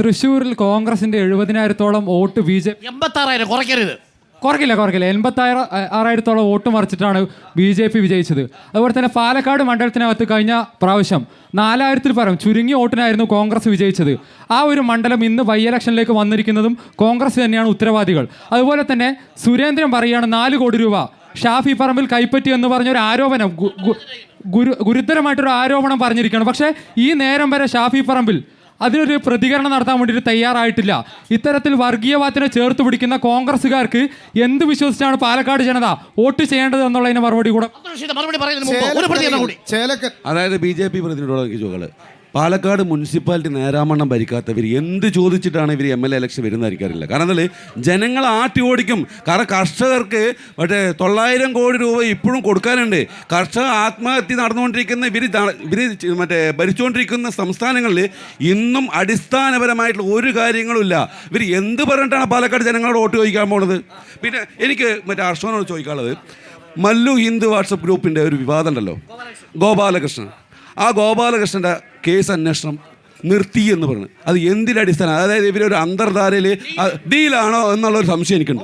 തൃശ്ശൂരിൽ കോൺഗ്രസിന്റെ എഴുപതിനായിരത്തോളം വോട്ട് ബി ജെ എൺപത്താറായിരം കുറയ്ക്കരുത്. കുറക്കില്ല കുറക്കില്ല എൺപത്തായിരം ആറായിരത്തോളം വോട്ട് മറിച്ചിട്ടാണ് ബി ജെ പി വിജയിച്ചത്. അതുപോലെ തന്നെ പാലക്കാട് മണ്ഡലത്തിനകത്ത് കഴിഞ്ഞ പ്രാവശ്യം നാലായിരത്തിൽ പരം ചുരുങ്ങിയ വോട്ടിനായിരുന്നു കോൺഗ്രസ് വിജയിച്ചത്. ആ ഒരു മണ്ഡലം ഇന്ന് ബൈ ഇലക്ഷനിലേക്ക് വന്നിരിക്കുന്നതും കോൺഗ്രസ് തന്നെയാണ് ഉത്തരവാദികൾ. അതുപോലെ തന്നെ സുരേന്ദ്രൻ പറയുകയാണ് നാല് കോടി രൂപ. ഷാഫി പറമ്പിൽ കൈപ്പറ്റി എന്ന് പറഞ്ഞ ഒരു ആരോപണം ഗുരു ഗുരുതരമായിട്ടൊരു ആരോപണം പറഞ്ഞിരിക്കുകയാണ്. പക്ഷേ ഈ നേരം വരെ ഷാഫി പറമ്പിൽ അതിനൊരു പ്രതികരണം നടത്താൻ വേണ്ടിയിട്ട് തയ്യാറായിട്ടില്ല. ഇത്തരത്തിൽ വർഗീയവാദത്തിനെ ചേർത്ത് പിടിക്കുന്ന കോൺഗ്രസ്സുകാർക്ക് എന്ത് വിശ്വസിച്ചാണ് പാലക്കാട് ജനത വോട്ട് ചെയ്യേണ്ടത് എന്നുള്ളതിന് മറുപടി കൂടെ അതായത് ബി ജെ പി പ്രതിനിധിയോട് പാലക്കാട് മുനിസിപ്പാലിറ്റി നേരാമണ്ണം ഭരിക്കാത്തവർ എന്ത് ചോദിച്ചിട്ടാണ് ഇവർ എം എൽ എ ഇലക്ഷൻ വരുന്നതായിരിക്കാറില്ല? കാരണം എന്നാൽ ജനങ്ങൾ ആട്ടി ഓടിക്കും. കാരണം കർഷകർക്ക് മറ്റേ തൊള്ളായിരം കോടി രൂപ ഇപ്പോഴും കൊടുക്കാനുണ്ട്. കർഷക ആത്മഹത്യ നടന്നുകൊണ്ടിരിക്കുന്ന ഇവർ ഇവർ മറ്റേ ഭരിച്ചുകൊണ്ടിരിക്കുന്ന സംസ്ഥാനങ്ങളിൽ ഇന്നും അടിസ്ഥാനപരമായിട്ടുള്ള ഒരു കാര്യങ്ങളും ഇല്ല. ഇവർ എന്ത് പറഞ്ഞിട്ടാണ് പാലക്കാട് ജനങ്ങളോട് വോട്ട് ചോദിക്കാൻ പോണത്? പിന്നെ എനിക്ക് മറ്റേ ഹർഷവനോട് ചോദിക്കാനുള്ളത്. മല്ലു ഹിന്ദു വാട്സപ്പ് ഗ്രൂപ്പിന്റെ ഒരു വിവാദം ഉണ്ടല്ലോ. ഗോപാലകൃഷ്ണൻ. ആ ഗോപാലകൃഷ്ണന്റെ കേസ് അന്വേഷണം നിർത്തി എന്ന് പറഞ്ഞു. അത് എന്തിന്റെ അടിസ്ഥാനം? അതായത് ഇവരൊരു അന്തർധാരയിൽ ഡീലാണോ എന്നുള്ളൊരു സംശയം എനിക്കുണ്ട്.